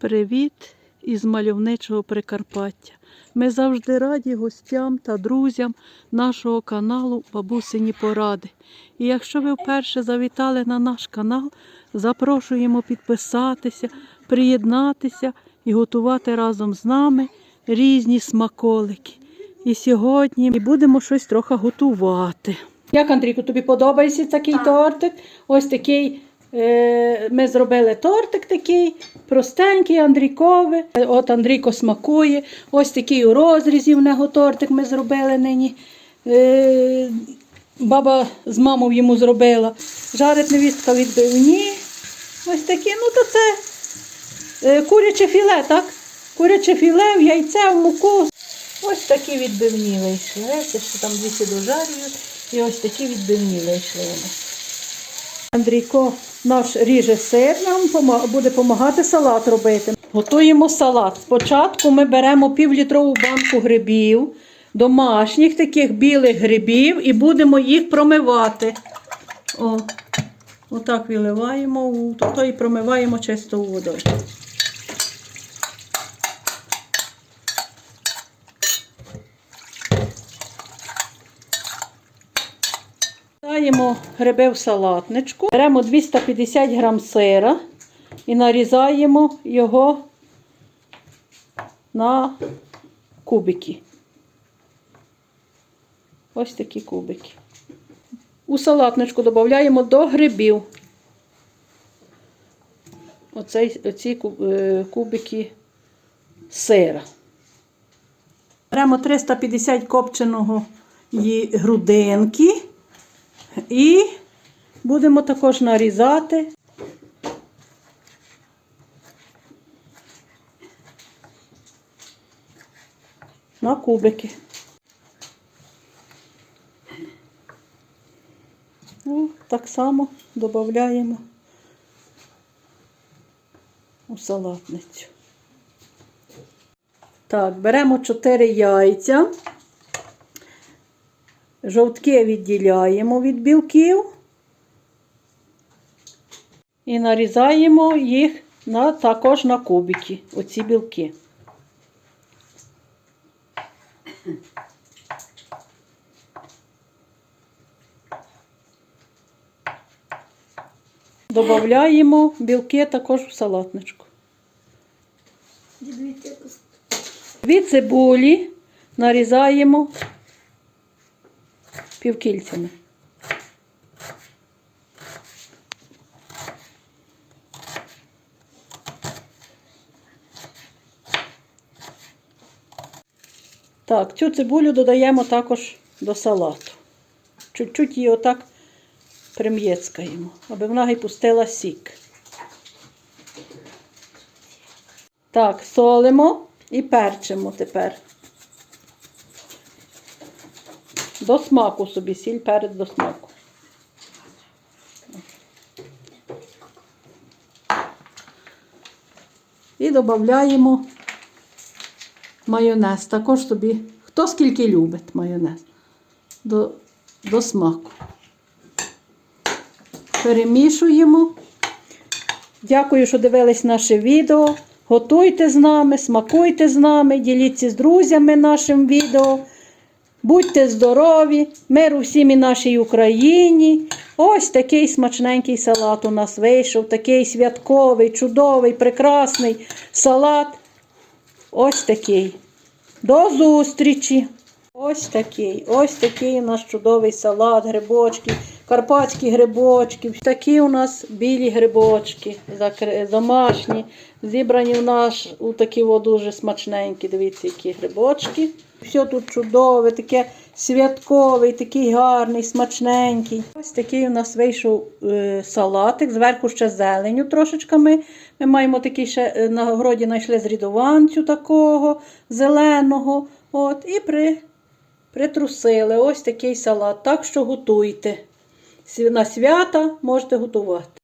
Привіт із мальовничого Прикарпаття. Ми завжди раді гостям та друзям нашого каналу Бабусині Поради. І якщо ви вперше завітали на наш канал, запрошуємо підписатися, приєднатися і готувати разом з нами різні смаколики. І сьогодні ми будемо щось трохи готувати. Як, Андрійку, тобі подобається такий тортик? Ось такий Ми зробили тортик такий, простенький, Андрійковий. От Андрійко смакує. Ось такий у розрізі в нього тортик ми зробили нині. Е, Баба з мамою йому зробила. Жарить невістка відбивні. Ось такі, ну то це е, куряче філе, так? Куряче філе, в яйце, в муку. Ось такі відбивні вийшли. Бачите, що там двісті дожарюють. І ось такі відбивні вийшли у нас. Андрійко наш ріже сир, нам буде допомагати салат робити. Готуємо салат. Спочатку ми беремо півлітрову банку грибів, домашніх таких білих грибів, і будемо їх промивати. О, отак виливаємо то і промиваємо чистою водою. Нарізаємо гриби в салатничку. Беремо 250 грам сира і нарізаємо його на кубики. Ось такі кубики. У салатничку додаємо до грибів. Оцей, оці е, кубики сира. Беремо 350 копченого грудинки. І будемо також нарізати. На кубики. Ну, так само додаємо у салатницю. Так, беремо 4 яйця. Жовтки відділяємо від білків і нарізаємо їх на, також на кубики, оці білки. Додаємо білки також в салатничку. Дві цибулі нарізаємо півкільцями. Так, цю цибулю додаємо також до салату. Чуть-чуть її отак прим'єцкаємо, аби вона й пустила сік. Так, солимо і перчимо тепер. До смаку собі, сіль перець до смаку. І додаємо майонез. Також собі, хто скільки любить майонез до, до смаку. Перемішуємо. Дякую, що дивились наше відео. Готуйте з нами, смакуйте з нами, діліться з друзями нашим відео. Будьте здорові, мир всім і нашій Україні. Ось такий смачненький салат у нас вийшов, такий святковий, чудовий, прекрасний салат. Ось такий. До зустрічі! Ось такий, ось такий у нас чудовий салат, грибочки, карпатські грибочки. Такі у нас білі грибочки, домашні, зібрані у нас у такі дуже смачненькі. Дивіться, які грибочки. Все тут чудове, таке святковий, такий гарний, смачненький. Ось такий у нас вийшов е, салатик. Зверху ще зеленю трошечки ми. Ми маємо такий ще е, на городі знайшли зрідованцю такого зеленого. От, і при, притрусили ось такий салат. Так що готуйте. На свята можете готувати.